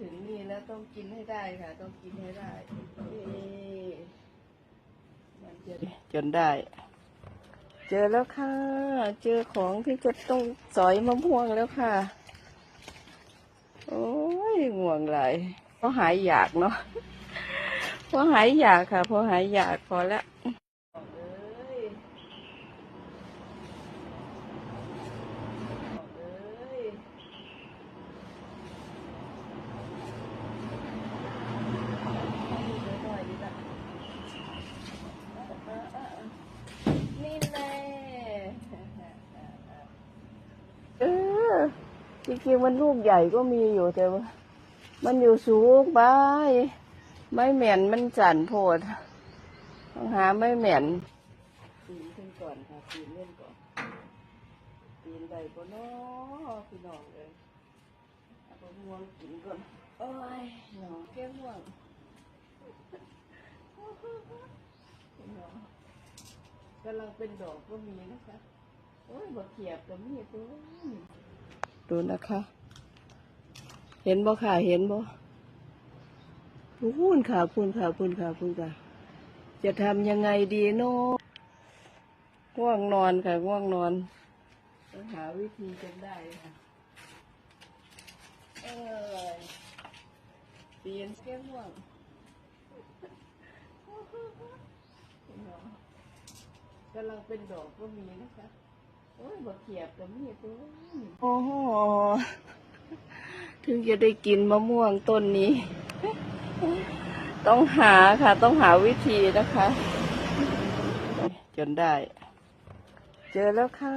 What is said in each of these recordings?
ถึงนี่แล้วต้องกินให้ได้ค่ะ ต้องกินให้ได้นี่มันจะจนได้ เจอแล้วค่ะ เจอของที่จะต้องสอยมะม่วงแล้วค่ะ โอ้ยง่วงไหลายเพราะหายอยากเนาะเพราะหายอยากค่ะเพราะหายอยากพอแล้วเอ้ยเอ้ย นี่แน่เออ จริงๆมันลูกใหญ่ก็มีอยู่แต่ว่ามันอยู่สูงไปไม้แหม่นมันจันโพดต้องหาไม้แหม่นปีนขึ้นก่อนค่ะปีนเล่นก่อนปีนใดก็น้อพี่น้องเลยเอาไปม่วงกินก่อนโอ้ยหนอแก้ม่วงพี่น้องกำลังเป็นดอกก็มีนะคะโอ้ยบกเขียบก็มีตัว ดูนะคะ เห็นบ่ค่ะ เห็นบ่พูนค่ะพูนค่ะพูนค่ะพูนค่ะ จะทำยังไงดีเนาะง่วงนอนค่ะง่วงนอนต้องหาวิธีจนได้ค่ะเออเปลี่ยนแก้ง่วงกำลังเป็นดอกก็มีนะคะ โอ้ยบกเขียบก็มีตัวโอ้โห ถึงจะได้กินมะม่วงต้นนี้ ต้องหาค่ะ ต้องหาวิธีนะคะ จนได้ เจอแล้วค่ะ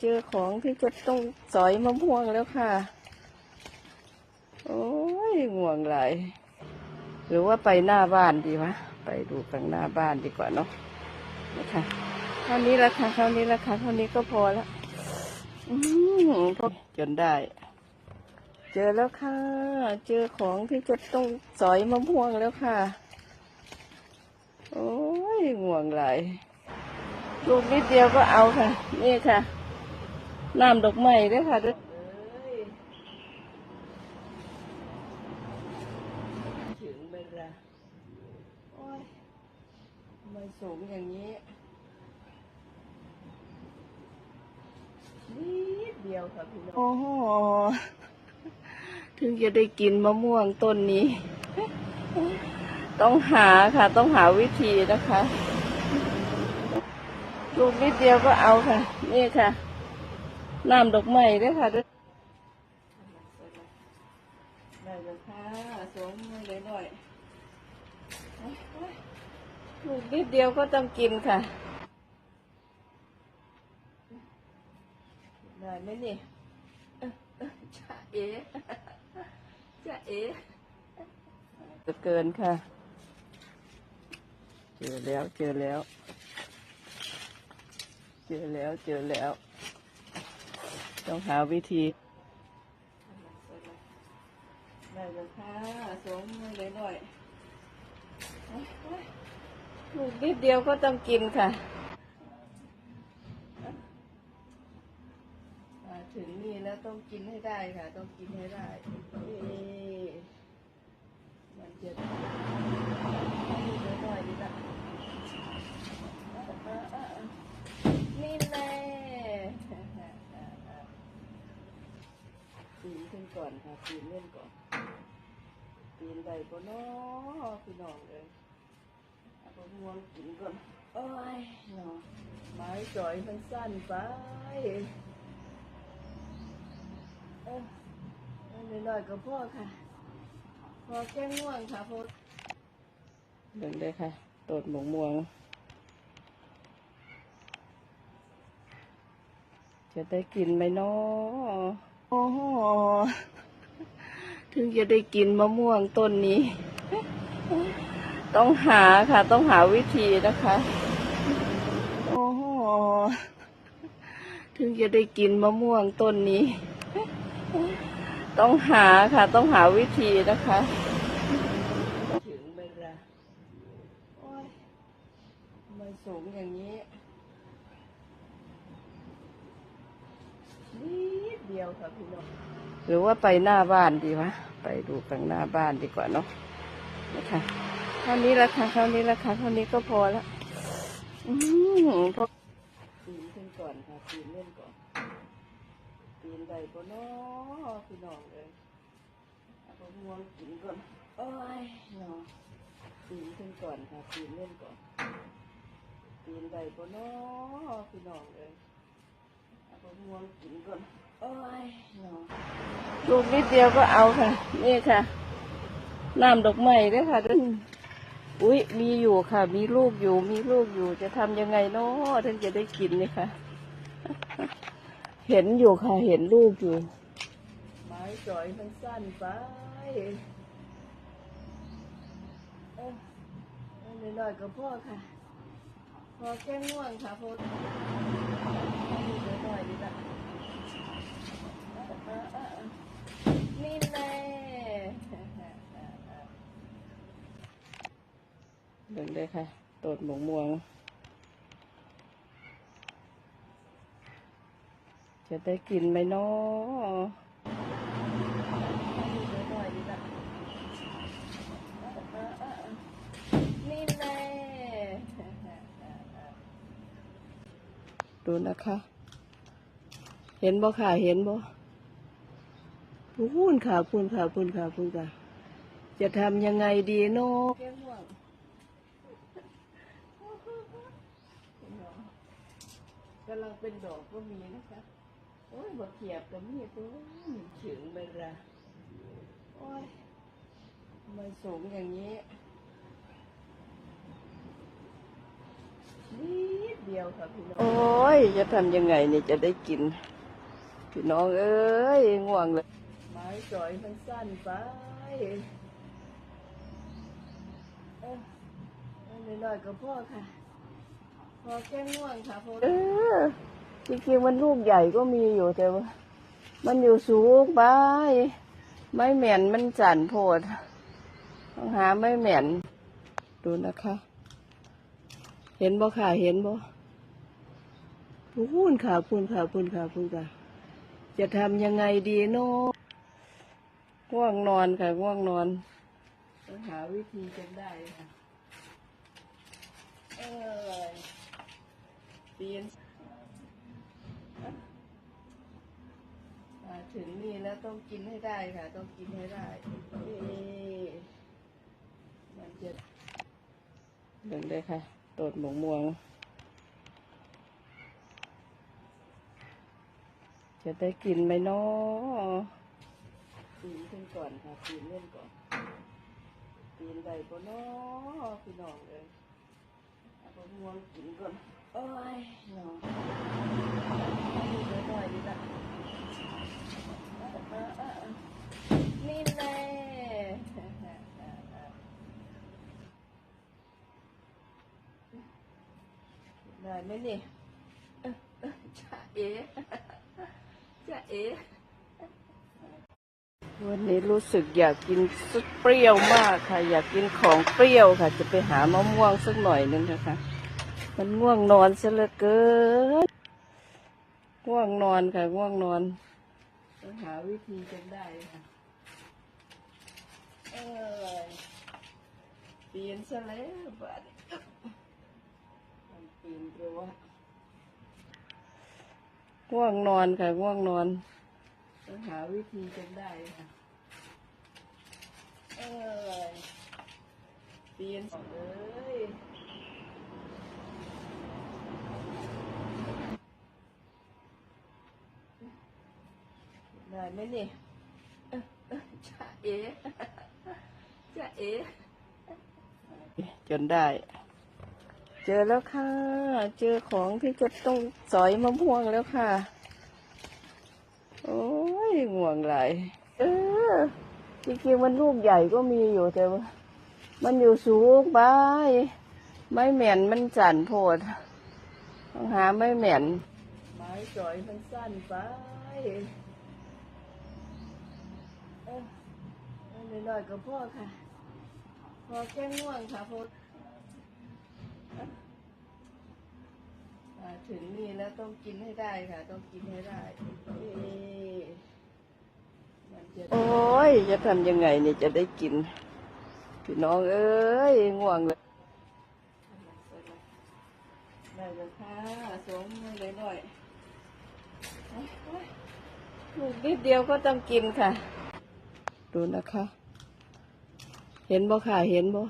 เจอของที่จะต้องสอยมะม่วงแล้วค่ะ โอ้ยง่วงไหลยหรือว่าไปหน้าบ้านดีวะ ไปดูข้างหน้าบ้านดีกว่าเนาะนะคะ เท่านี้ละค่ะเท่านี้ละค่ะเท่านี้ก็พอแล้วอืมพอจนได้ เจอแล้วค่ะ เจอของที่จะต้องสอยมะม่วงแล้วค่ะ โอ้ยง่วงไหลายลูกนิดเดียวก็เอาค่ะ นี่ค่ะ น้ำดอกไม้ด้วยค่ะด้วยถึงเวลาโอ้ยไมสูงอย่างนี้ นิดเดียวค่ะพี่น้องโอ้โหถึงจะได้กินมะม่วงต้นนี้ ต้องหาค่ะต้องหาวิธีนะคะลูกนิดเดียวก็เอาค่ะ นี่ค่ะน้ำดอกไม้ด้วยค่ะด้วยได้เลยค่ะสวมมือเลยหน่อยโอ๊ยโอ๊ยลูกนิดเดียวก็ต้องกินค่ะ ได้ไหมนี่เอ้อเอ้อจ้าเอ๋จ้าเอ๋จะเกินค่ะ เจอแล้วเจอแล้ว เจอแล้วเจอแล้ว ต้องหาวิธีได้เลยค่ะสวมมือเลยหน่อยลูกนิดเดียวก็ต้องกินค่ะ ต้องกินให้ได้ค่ะ ต้องกินให้ได้มันจะนี่เดี๋ยวหน่อยดีละนี่แน่ปีนขึ้นก่อนค่ะปีนเล่นก่อนปีนใดก็น้อพี่น้องเลยเอาไปม่วงกินก่อนโอ้ยเนาะไม้จอยมันสั้นไป เออเอาหน่อยๆก็พ่อค่ะ พอแก้ง่วงค่ะพอเดินเลยค่ะโดดหมงม่วงจะได้กินไหมเนาะโอ้โหถึงจะได้กินมะม่วงต้นนี้ ต้องหาค่ะ ต้องหาวิธีนะคะ โอ้โหถึงจะได้กินมะม่วงต้นนี้ ต้องหาค่ะ ต้องหาวิธีนะคะ ถึงเวลาโอ้ยทำไมสูงอย่างนี้นิดเดียวค่ะพี่น้องหรือว่าไปหน้าบ้านดีวะ ไปไปดูข้างหน้าบ้านดีกว่าเนาะนะคะเท่านี้ละค่ะเท่านี้ละค่ะเท่านี้ก็พอละอืมพอปีนขึ้นก่อนค่ะปีนเล่นก่อน ปีนใดก็นาะพี่น้องเลยเอาไปง่วงกินก่อนโอ้ยเนาะปีนขึ้นก่อนค่ะปีนเล่นก่อนปีนใดก็นาะพี่น้องเลยเอาไปง่วงกินก่อนโอ้ยเนาะลูกนิดเดียวก็เอาค่ะ นี่ค่ะน้ำดอกไม้ด้วยค่ะด้วยอุ้ยมีอยู่ค่ะ มีลูกอยู่ มีลูกอยู่ จะทำยังไงเนาะถึงจะได้กินนี่ค่ะ เห็นอยู่ค่ะ เห็นลูกอยู่ ไม้สอยมันสั้นไปเอ้ยเอาหน่อยๆก็พ่อค่ะ พอแก้ง่วงค่ะพอเอาหน่อยๆดีละนี่แน่เดินเลยค่ะต้นหมงม่วง จะได้กินไหมเนาะนี่แน่ดูนะคะ เห็นบ่ค่ะ เห็นบ่พูนค่ะพูนค่ะพูนค่ะพูนค่ะ จะทำยังไงดีเนาะกำลังเป็นดอกก็มีนะคะโอ้ยบักเขียบกับมีตัวเฉืองไปละโอ้ยทำไมสูงอย่างนี้นิดเดียวค่ะพี่น้อง โอ้ย จะทำยังไงเนี่ยจะได้กิน พี่น้องเอ้ยง่วงเลย ไม้สอยมันสั้นไปเออเอาหน่อยๆก็พ่อค่ะ พอแค่ง่วงค่ะพอเออ จริงๆมันลูกใหญ่ก็มีอยู่แต่ว่ามันอยู่สูงไปไม้แหม่นมันจันโพดต้องหาไม้แหม่นดูนะคะ เห็นบ่ค่ะเห็นบ่พูนค่ะพูนค่ะพูนค่ะพูนค่ะ จะทำยังไงดีเนาะง่วงนอนค่ะง่วงนอนต้องหาวิธีกันได้ค่ะเออเตียน ถึงนี่แล้วต้องกินให้ได้ค่ะ ต้องกินให้ได้เอ๊ะมันจะเดินเลยค่ะตดหมงม่วง จะได้กินไหมเนาะปีนขึ้นก่อนค่ะปีนเล่นก่อนปีนใดก็นาะพี่น้องเลยเอาไปง่วงกินก่อนโอ้ยเนาะเอาดูหน่อยๆดีละเอาๆๆนี่แน่ ได้ไหมนี่เอ้อเอ้อจ้าเอ๋จะเอ๋วันนี้รู้สึกอยากกินซุปเปรี้ยวมากค่ะ อยากกินของเปรี้ยวค่ะ จะไปหามะม่วงสักหน่อยนึงนะคะ มันง่วงนอนซะเหลือเกินง่วงนอนค่ะง่วงนอนต้องหาวิธีกันได้ค่ะเออเปลี่ยนซะแล้วบัด นี้มันปีนรั้วง่วงนอนค่ะง่วงนอนต้องหาวิธีกันได้ค่ะเออเปลี่ยนเลยได้ไหมนี่เอ้อเอ้อจ้าเอ๋จ้าเอ๋จนได้ เจอแล้วค่ะ เจอของที่จะต้องสอยมะม่วงแล้วค่ะ โอ้ยง่วงไหลายเออจริงๆมันลูกใหญ่ก็มีอยู่แต่ว่ามันอยู่สูงไปไม้แหม่นมันจันโพดต้องหาไม้แหม่นไม้สอยมันสั้นไปเออเหน่อยๆก็พ่อค่ะ พอแค่ง่วงค่ะพอ ถึงนี่แล้วต้องกินให้ได้ค่ะ ต้องกินให้ได้เอ๊ะมันจะโอ้ยยจะทำยังไงเนี่ยจะได้กิน พี่น้องเอ้ยง่วงเลยได้แล้วค่ะสวมมือเลยหน่อยโอ๊ยโอ๊ยลูกนิดเดียวก็ต้องกินค่ะ ดูนะคะ เห็นบ่ค่ะ เห็นบ่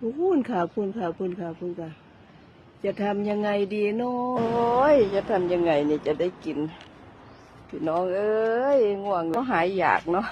พูนค่ะพูนค่ะพูนค่ะพูนค่ะ จะทำยังไงดีเนาะโอ้ยจะทำยังไงเนี่ยจะได้กิน พี่น้องเอ้ยง่วงก็หายอยากเนาะ